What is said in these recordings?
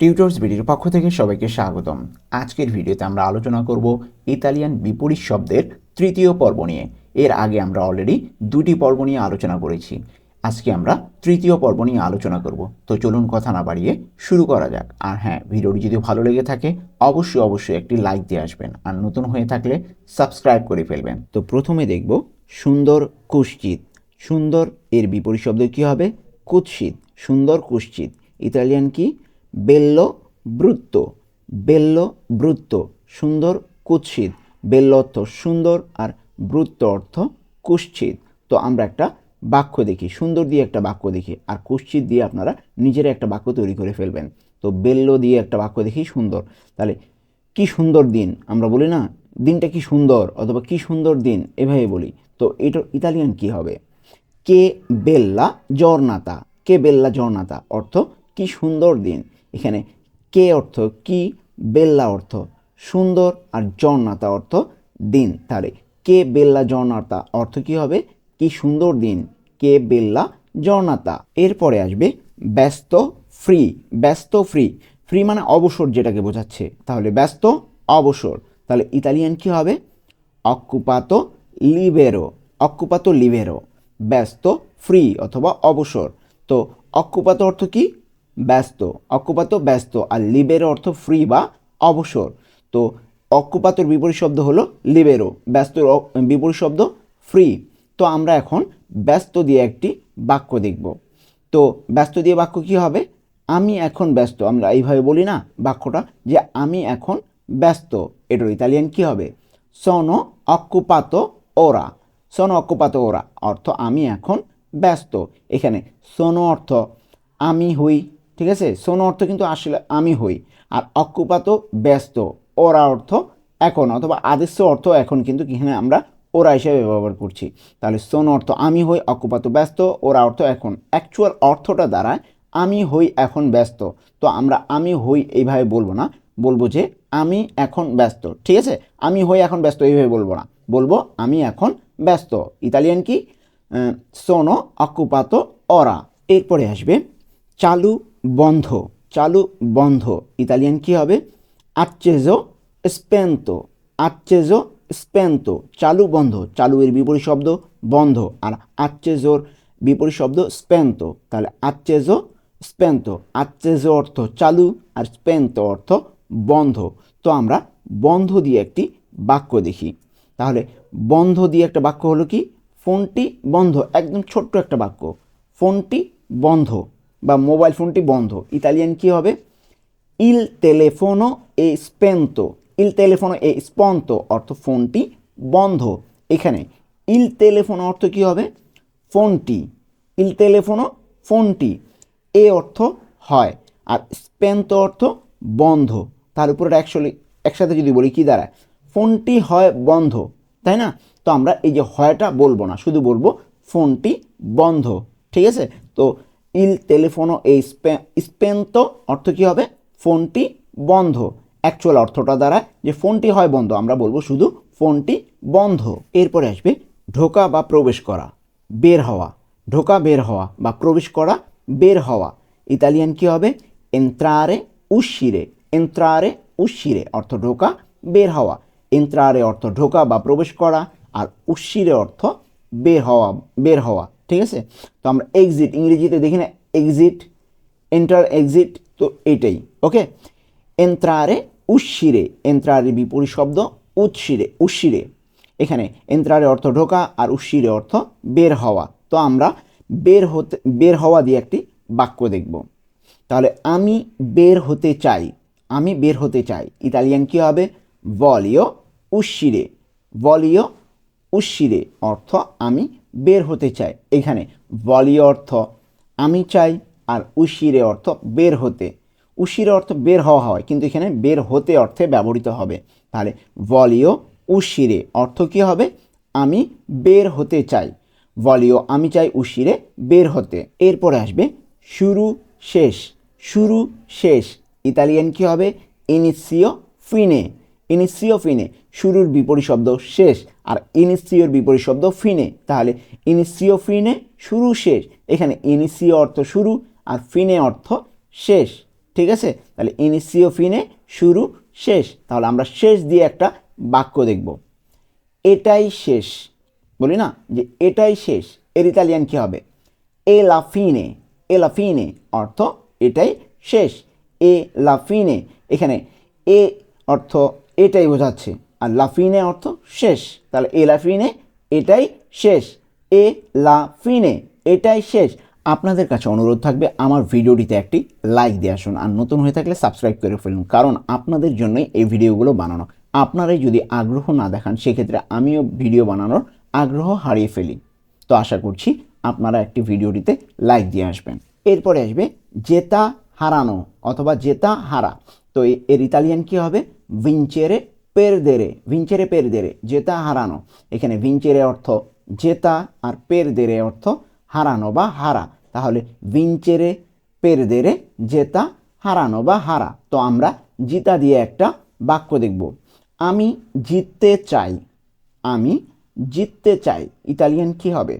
Tutors ভিডিওর পক্ষ থেকে সবাইকে স্বাগতম। আজকের ভিডিওতে আমরা আলোচনা করব ইতালিয়ান বিপরীত শব্দের তৃতীয় পর্ব নিয়ে। এর আগে আমরা অলরেডি দুটি পর্ব নিয়ে আলোচনা করেছি। আজকে আমরা তৃতীয় পর্ব নিয়ে আলোচনা করব। তো চলুন কথা না বাড়িয়ে শুরু করা যাক। আর হ্যাঁ ভিডিওটি যদি ভালো লেগে থাকে, অবশ্যই অবশ্যই একটি লাইক দিয়ে আসবেন। আর নতুন হয়ে থাকলে সাবস্ক্রাইব করে ফেলবেন। তো প্রথমে দেখব সুন্দর কুশ্চিত। সুন্দর এর বিপরীত শব্দ কী হবে? কুৎসিত। সুন্দর কুশ্চিত। ইতালিয়ান কি? বেল্লো ব্রুত্ত বেল্লো ব্রুত্ত, সুন্দর কুৎসিত, বেল্লো অর্থ সুন্দর আর ব্রুত্ত অর্থ কুৎসিত। তো আমরা একটা বাক্য দেখি, সুন্দর দিয়ে একটা বাক্য দেখি আর কুৎসিত দিয়ে আপনারা নিজেরা একটা বাক্য তৈরি করে ফেলবেন। তো বেল্লো দিয়ে একটা বাক্য দেখি, সুন্দর। তাহলে, কি সুন্দর দিন? আমরা বলি না, দিনটা কি সুন্দর? অথবা, কি সুন্দর দিন? এভাবে বলি। তো এটা ইতালিয়ান কি হবে? কে বেল্লা জর্নাতা। কে বেল্লা জর্নাতা? অর্থ, কি সুন্দর দিন। এখানে কে অর্থ? কি? বেল্লা অর্থ। সুন্দর আর জর্নাতা অর্থ দিন। তাহলে কে বেল্লা জর্নাতা অর্থ কি হবে? কি সুন্দর দিন। কে বেল্লা জর্নাতা এরপরে আসবে ব্যস্ত ফ্রি ব্যস্ত ফ্রি ফ্রি মানে অবসর যেটাকে বোঝাচ্ছে। তাহলে ব্যস্ত, অবসর। তাহলে ইতালিয়ান কি হবে? অকুপাতো লিবেরো অকুপাতো লিবেরো ব্যস্ত ফ্রি অথবা অবসর। তো অকুপাত অর্থ কি? ব্যস্ত অকুপাত ব্যস্ত, আর লিবেরো অর্থ ফ্রি বা অবসর। তো অকুপাতর বিপরীত শব্দ হলো লিবেরো, ব্যস্তর বিপরীত শব্দ ফ্রি তো আমরা এখন ব্যস্ত দিয়ে একটি বাক্য দেখব। তো ব্যস্ত দিয়ে বাক্য কি হবে? আমি এখন ব্যস্ত। আমরা এইভাবে বলি না বাক্যটা যে আমি এখন ব্যস্ত। এটার ইতালিয়ান কি হবে? সনো অকুপাত ওরা সোনো অকুপাত ওরা অর্থ আমি এখন ব্যস্ত। এখানে সোনো অর্থ আমি হই। ঠিক আছে? সোনো অর্থ কিন্তু আসলে আমি হই। আর অকুপাত ব্যস্ত। ওরা অর্থ এখন, অথবা আদেশ্য অর্থ এখন কিন্তু এখানে আমরা ওরা হিসেবে ব্যবহার করছি। তাহলে সোনো অর্থ আমি হই অকুপাত ব্যস্ত, ওরা অর্থ এখন। অ্যাকচুয়াল অর্থটা দাঁড়ায় আমি হই, এখন ব্যস্ত। তো আমরা আমি হই এইভাবে বলব না। বলব যে আমি এখন ব্যস্ত। ঠিক আছে? আমি হই, এখন ব্যস্ত এইভাবে বলব না। বলব আমি এখন ব্যস্ত। ইতালিয়ান কি? সোনো অকুপাত অরা এরপরে আসবে চালু বন্ধ, চালু বন্ধ। ইতালিয়ান কি হবে? আচ্চেজো স্পেন্তো আচ্চেজো স্পেন্তো চালু বন্ধ। চালু এর বিপরীত শব্দ বন্ধ। আর আচ্চেজোর বিপরীত শব্দ স্পেন্তো তাহলে আচ্চেজো স্পেন্তো আচ্চেজো অর্থ চালু আর স্পেন্তো অর্থ বন্ধ। তো আমরা বন্ধ দিয়ে একটি বাক্য দেখি। তাহলে বন্ধ দিয়ে একটা বাক্য হলো কি? ফোনটি বন্ধ, একদম ছোট্ট একটা বাক্য। ফোনটি বন্ধ। বা মোবাইল ফোনটি বন্ধ। ইতালিয়ান কি হবে? ইল টেলিফোনো এ স্পেন্তো ইল টেলিফোনো এ স্পন্ত অর্থ ফোনটি বন্ধ। এখানে ইল টেলিফোনো অর্থ কি হবে? ফোনটি। ইল টেলিফোনো ফোনটি। এ অর্থ হয়। আর স্পেন্ত অর্থ বন্ধ। তার উপরে অ্যাকচুয়ালি একসাথে যদি বলি কি দাঁড়ায়? ফোনটি হয় বন্ধ। তাই না? তো আমরা এই যে হয়টা বলব না, শুধু বলব ফোনটি বন্ধ। ঠিক আছে? তো ইল টেলিফোনো এই স্পেন্ত অর্থ কী হবে? ফোনটি বন্ধ। অ্যাকচুয়াল অর্থটা দ্বারা যে ফোনটি হয় বন্ধ। আমরা বলব শুধু ফোনটি বন্ধ। এরপরে আসবে ঢোকা বা প্রবেশ করা, বের হওয়া। ঢোকা, বের হওয়া বা প্রবেশ করা, বের হওয়া। ইতালিয়ান কি হবে? এন্ত্রারে উশিরে এন্ত্রারে উশিরে অর্থ ঢোকা, বের হওয়া। এন্ত্রারে অর্থ ঢোকা বা প্রবেশ করা আর উশিরে অর্থ বের হওয়া বের হওয়া। ঠিক আছে? তো আমরা এক্সিট ইংরেজিতে দেখি না এক্সিট এন্টার এক্সিট তো এটাই ওকে এন্ত্রারে উশিরে এন্ত্রারে বিপরীত শব্দ উৎসিরে উশিরে এখানে এন্ত্রারে অর্থ ঢোকা আর উশিরে অর্থ বের হওয়া। তো আমরা বের হতে, বের হওয়া দিয়ে একটি বাক্য দেখব। তাহলে আমি বের হতে চাই, আমি বের হতে চাই। ইতালিয়ান কী হবে? ভলিও উশিরে ভলিও উশিরে অর্থ আমি বের হতে চাই এখানে ভলিও অর্থ, আমি চাই আর উশিরে অর্থ বের হতে। উশিরে অর্থ বের হওয়া হয়, কিন্তু এখানে বের হতে অর্থে ব্যবহৃত হবে। তাহলে ভলিও উশিরে, অর্থ কী হবে? আমি বের হতে চাই। ভলিও আমি চাই উশিরে বের হতে। এরপরে আসবে শুরু শেষ। শুরু শেষ। ইতালিয়ান কী হবে? ইনিসিও ফিনে। ইনিসিও ফিনে। শুরুর বিপরীত শব্দ শেষ। আর ইনিসিওর বিপরীত শব্দ ফিনে। তাহলে ইনিসিও ফিনে শুরু শেষ। এখানে ইনিসিও অর্থ শুরু আর ফিনে অর্থ শেষ। ঠিক আছে? তাহলে ইনিসিও ফিনে শুরু শেষ। তাহলে আমরা শেষ দিয়ে একটা বাক্য দেখব। এটাই শেষ। বলি না? যে এটাই শেষ। এর ইতালিয়ান কী হবে? এ লাফিনে এ লাফিনে অর্থ এটাই শেষ। এ লাফিনে এখানে এ অর্থ এটাই বোঝাচ্ছে। আর লাফিনে অর্থ শেষ। তাহলে এ লাফিনে, এটাই শেষ। এ লাফিনে, এটাই শেষ। আপনাদের কাছে অনুরোধ থাকবে আমার ভিডিওটিতে একটি লাইক দিয়ে আসুন। আর নতুন হয়ে থাকলে সাবস্ক্রাইব করে ফেলুন। কারণ আপনাদের জন্যই এই ভিডিওগুলো বানানো। আপনারাই যদি আগ্রহ না দেখান, সেক্ষেত্রে আমিও ভিডিও বানানোর আগ্রহ হারিয়ে ফেলি। তো আশা করছি আপনারা একটি ভিডিওটিতে লাইক দিয়ে আসবেন। এরপরে আসবে জেতা হারানো অথবা জেতা হারা। তো এর ইতালিয়ান কি হবে? ভিঞ্চেরে পেরদেরে ভিঞ্চেরে পেরদেরে জেতা হারানো এখানে ভিঞ্চেরে অর্থ জেতা আর পেরদেরে অর্থ হারানো বা হারা তাহলে ভিঞ্চেরে পেরদেরে জেতা হারানো বা হারা তো আমরা জিতা দিয়ে একটা বাক্য দেখব। আমি জিততে চাই। আমি জিততে চাই। ইতালিয়ান কি হবে?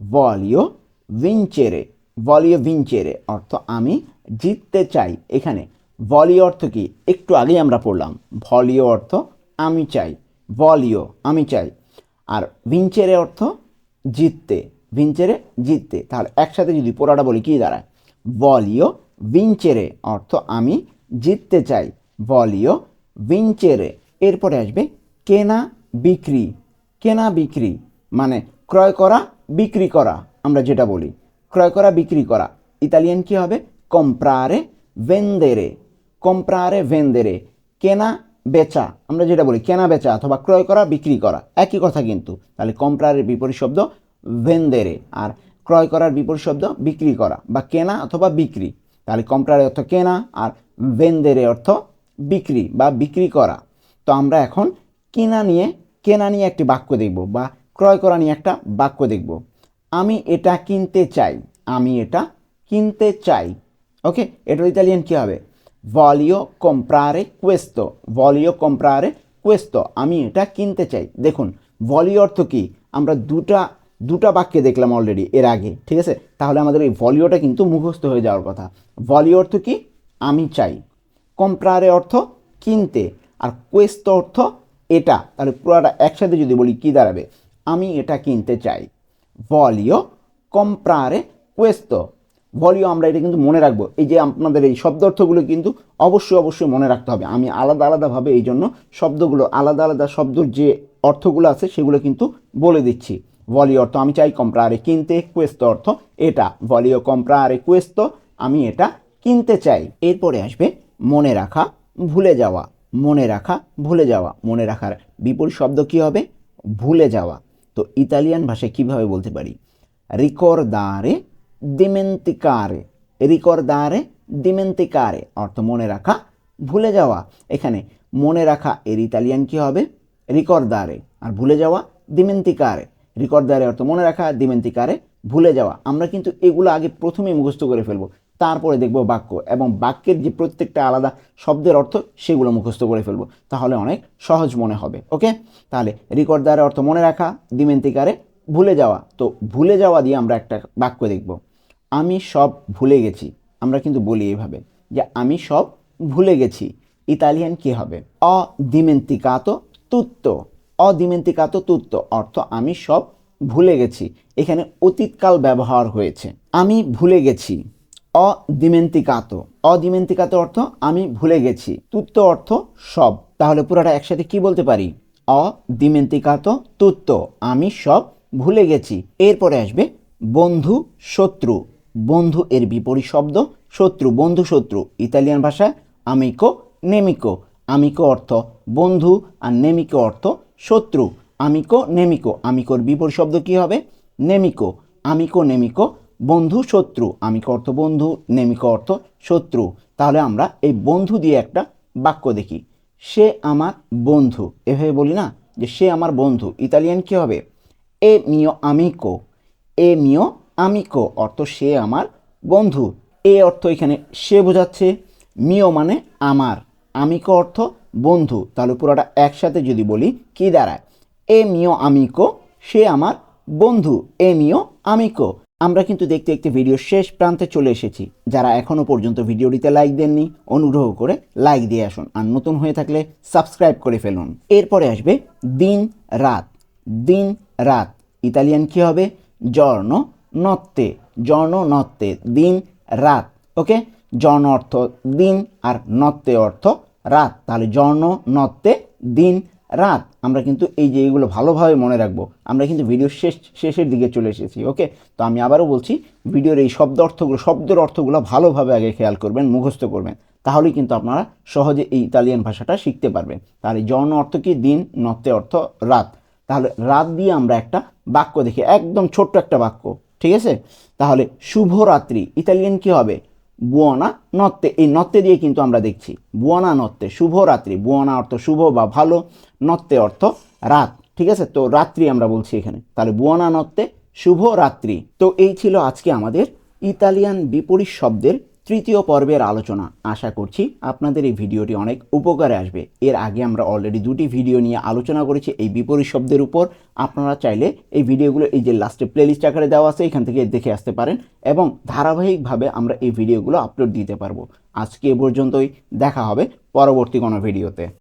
ভলিও ভিঞ্চেরে ভলিও ভিঞ্চেরে অর্থ আমি জিততে চাই। এখানে ভলিও অর্থ কি? একটু আগেই আমরা পড়লাম ভলিও অর্থ আমি চাই, ভলিও আমি চাই। আর ভিঞ্চেরে অর্থ জিততে, ভিঞ্চেরে জিততে। তাহলে একসাথে যদি পোড়াটা বলি, কী দাঁড়ায়? ভলিও ভিঞ্চেরে অর্থ আমি জিততে চাই, ভলিও ভিঞ্চেরে। এরপরে আসবে কেনা বিক্রি কেনা বিক্রি মানে ক্রয় করা, বিক্রি করা, আমরা যেটা বলি। ক্রয় করা, বিক্রি করা। ইতালিয়ান কি হবে? কম্প্রারে ভেন্দেরে কম্প্রারে ভেন্দেরে কেনা, বেচা, আমরা যেটা বলি, কেনা, বেচা অথবা ক্রয় করা, বিক্রি করা, একই কথা কিন্তু। তাহলে কম্প্রারের বিপরীত শব্দ ভেন্দেরে আর ক্রয় করার বিপরীত শব্দ বিক্রি করা বা কেনা অথবা বিক্রি। তাহলে কম্প্রারে অর্থ কেনা আর ভেন্দেরে অর্থ বিক্রি বা বিক্রি করা। তো আমরা এখন কেনা নিয়ে কেনা নিয়ে একটি বাক্য দেখব বা ক্রয় করা নিয়ে একটা বাক্য দেখব। আমি এটা কিনতে চাই, আমি এটা কিনতে চাই। ওকে এটার ইতালিয়ান কী হবে? ভলিও কম্প্রারে কোয়েস্তো ভলিও কম্প্রারে কোয়েস্তো আমি এটা কিনতে চাই। দেখুন ভলিও অর্থ কি? আমরা দুটা দুটা বাক্যে দেখলাম অলরেডি এর আগে, ঠিক আছে? তাহলে আমাদের এই ভলিওটা কিন্তু মুখস্থ হয়ে যাওয়ার কথা। ভলিও অর্থ কি? আমি চাই। কম্প্রারে অর্থ কিনতে। আর কোয়েস্ত অর্থ এটা। তাহলে পুরোটা একসাথে যদি বলি কি দাঁড়াবে? আমি এটা কিনতে চাই। ভলিও কম্প্রারে কোয়েস্ত ভলিও আমরা এটা কিন্তু মনে রাখব। এই যে আপনাদের এই শব্দ অর্থগুলো কিন্তু অবশ্যই অবশ্যই মনে রাখতে হবে। আমি আলাদা আলাদাভাবে এই জন্য শব্দগুলো, আলাদা আলাদা শব্দর যে অর্থগুলো আছে সেগুলো কিন্তু বলে দিচ্ছি। ভলি অর্থ আমি চাই কম্প্রারে কিনতে কুয়েস্ত অর্থ এটা। ভলিও কম্প্রারে কুয়েস্ত, আমি এটা কিনতে চাই। এরপরে আসবে মনে রাখা, ভুলে যাওয়া। মনে রাখা, ভুলে যাওয়া। মনে রাখার বিপরীত শব্দ কি হবে? ভুলে যাওয়া। তো ইতালিয়ান ভাষায় কীভাবে বলতে পারি? রিকর্দারে দিমেন্তিকারে রিকর্দারে দিমেন্তিকারে অর্থ মনে রাখা ভুলে যাওয়া এখানে মনে রাখা এর ইতালিয়ান কি হবে রিকর্দারে আর ভুলে যাওয়া দিমেন্তিকারে রিকর্দারে অর্থ মনে রাখা দিমেন্তিকারে ভুলে যাওয়া আমরা কিন্তু এগুলো আগে প্রথমেই মুখস্থ করে ফেলব তারপরে দেখব বাক্য এবং বাক্যের যে প্রত্যেকটা আলাদা শব্দের অর্থ সেগুলো মুখস্থ করে ফেলব তাহলে অনেক সহজ মনে হবে ওকে তাহলে রিকর্দারে অর্থ মনে রাখা দিমেন্তিকারে ভুলে যাওয়া তো ভুলে যাওয়া দিয়ে আমরা একটা বাক্য দেখব আমি সব ভুলে গেছি। আমরা কিন্তু বলি এইভাবে যে আমি সব ভুলে গেছি। ইতালিয়ান কি হবে? অদিমেন্তিকাতো তুত্ত। অদিমেন্তিকাতো তুত্ত অর্থ আমি সব ভুলে গেছি। এখানে অতীতকাল ব্যবহার হয়েছে। আমি ভুলে গেছি। অদিমেন্তিকাতো। অদিমেন্তিকাতো অর্থ আমি ভুলে গেছি। তুত্ত অর্থ সব। তাহলে পুরোটা একসাথে কি বলতে পারি? অদিমেন্তিকাতো তুত্ত। আমি সব ভুলে গেছি। এরপরে আসবে বন্ধু শত্রু বন্ধু এর বিপরীত শব্দ, শত্রু, বন্ধু, শত্রু। ইতালিয়ান ভাষায় আমিকো নেমিকো আমিকো অর্থ বন্ধু আর নেমিকো অর্থ শত্রু। আমিকো নেমিকো আমিকোর বিপরীত শব্দ কি হবে? নেমিকো আমিকো নেমিকো বন্ধু, শত্রু। আমিকো অর্থ বন্ধু নেমিকো অর্থ শত্রু। তাহলে আমরা এই বন্ধু দিয়ে একটা বাক্য দেখি। সে আমার বন্ধু। এভাবে বলি না যে সে আমার বন্ধু। ইতালিয়ান কি হবে? এ মিও আমিকো এ মিও আমিকো, অর্থ সে আমার বন্ধু। এ অর্থ এখানে সে বোঝাচ্ছে, মিও মানে আমার। আমিকো অর্থ বন্ধু। তাহলে পুরোটা একসাথে যদি বলি, কি দাঁড়ায়? এ মিও আমিকো, সে আমার বন্ধু। এ মিও আমিকো। আমরা কিন্তু দেখতে দেখতে ভিডিওর শেষ প্রান্তে চলে এসেছি। যারা এখনও পর্যন্ত ভিডিওটিতে লাইক দেননি, অনুগ্রহ করে লাইক দিয়ে আসুন। আর নতুন হয়ে থাকলে সাবস্ক্রাইব করে ফেলুন। এরপরে আসবে দিন রাত। দিন রাত। ইতালিয়ান কি হবে? জর্ণ। নত্তে জর্ণ নত্তে দিন, রাত, ওকে? জর্ণ অর্থ দিন আর নত্তে অর্থ রাত। তাহলে জর্ণ নত্তে দিন, রাত। আমরা কিন্তু এই যে এইগুলো ভালোভাবে মনে রাখব, আমরা কিন্তু ভিডিওর শেষ, শেষের দিকে চলে এসেছি, ওকে? তো আমি আবারও বলছি ভিডিওর এই শব্দ অর্থগুলো, শব্দের অর্থগুলো ভালোভাবে আগে খেয়াল করবেন, মুখস্থ করবেন। তাহলেই কিন্তু আপনারা সহজে এই ইতালিয়ান ভাষাটা শিখতে পারবেন। তাহলে জর্ণ অর্থ কি? দিন, নত্তে অর্থ রাত। তাহলে রাত দিয়ে আমরা একটা বাক্য দেখি, একদম ছোট্ট একটা বাক্য। ঠিক আছে? তাহলে শুভরাত্রি। ইতালিয়ান কি হবে? বুয়না নত্তে এই নত্তে দিয়ে কিন্তু আমরা দেখছি। বুয়না নত্তে শুভরাত্রি। বুয়না অর্থ শুভ বা ভালো। নত্তে অর্থ রাত। ঠিক আছে? তো রাত্রি আমরা বলছি এখানে। তাহলে বুয়না নত্তে শুভ রাত্রি তো এই ছিল আজকে আমাদের ইতালিয়ান বিপরীত শব্দের তৃতীয় পর্বের আলোচনা। আশা করছি আপনাদের এই ভিডিওটি অনেক উপকারে আসবে। এর আগে আমরা অলরেডি দুটি ভিডিও নিয়ে আলোচনা করেছি, এই বিপরীত শব্দের উপর। আপনারা চাইলে এই ভিডিওগুলো এই যে লাস্টে প্লেলিস্ট আকারে দেওয়া আছে, এখান থেকে দেখে আসতে পারেন এবং ধারাবাহিকভাবে আমরা এই ভিডিওগুলো আপলোড দিতে পারব। আজকে এ পর্যন্তই, দেখা হবে পরবর্তী কোনো ভিডিওতে